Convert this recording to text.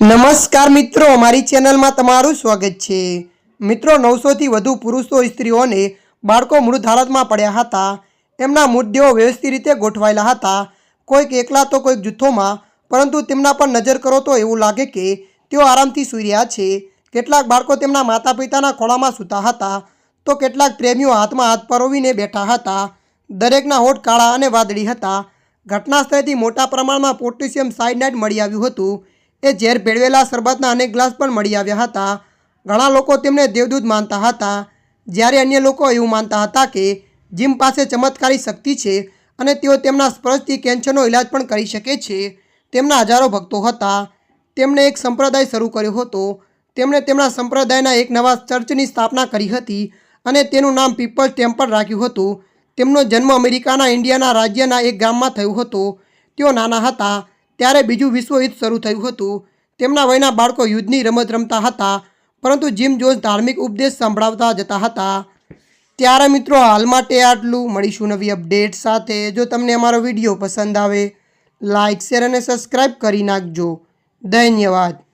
નમસ્કાર મિત્રો મારી ચેનલમાં તમારું સ્વાગત છે. મિત્રો, નવસોથી વધુ પુરુષો સ્ત્રીઓને બાળકો મૃત હાલતમાં પડ્યા હતા. એમના મૃતદેહો વ્યવસ્થિત રીતે ગોઠવાયેલા હતા. કોઈક એકલા તો કોઈક જૂથોમાં, પરંતુ તેમના પર નજર કરો તો એવું લાગે કે તેઓ આરામથી સૂઈ રહ્યા છે. કેટલાક બાળકો તેમના માતા પિતાના ખોળામાં સૂતા હતા. તો કેટલાક પ્રેમીઓ હાથમાં હાથ પરોવીને બેઠા હતા. દરેકના હોઠ કાળા અને વાદળી હતા. ઘટના સ્થળેથી મોટા પ્રમાણમાં પોટેશિયમ સાયનાઇડ મળી આવ્યું હતું. એ ઝેર ભેળવેલા શરબતના અનેક ગ્લાસ પણ મળી આવ્યા હતા. ઘણા લોકો તેમને દેવદૂત માનતા હતા. જ્યારે અન્ય લોકો એવું માનતા હતા કે જીમ પાસે ચમત્કારી શક્તિ છે અને તેઓ તેમના સ્પર્શથી કેન્સરનો ઇલાજ પણ કરી શકે છે. તેમના હજારો ભક્તો હતા. તેમણે એક સંપ્રદાય શરૂ કર્યો હતો. તેમણે તેમના સંપ્રદાયના એક નવા ચર્ચની સ્થાપના કરી હતી અને તેનું નામ પીપલ્સ ટેમ્પલ રાખ્યું હતું. તેમનો જન્મ અમેરિકાના ઇન્ડિયાના રાજ્યના એક ગામમાં થયો હતો. તેઓ નાના હતા. ત્યારે બીજું વિશ્વયુદ્ધ શરૂ થયું હતું. તેમના વયના બાળકો યુદ્ધની રમત રમતા હતા, પરંતુ જીમ જોન્સ ધાર્મિક ઉપદેશ સંભળાવતા જતા હતા. ત્યારે મિત્રો હાલ માટે આટલું. મળીશું નવી અપડેટ સાથે. જો તમને અમારો વીડિયો પસંદ આવે લાઇક શેર અને સબસ્ક્રાઈબ કરી નાખજો. ધન્યવાદ.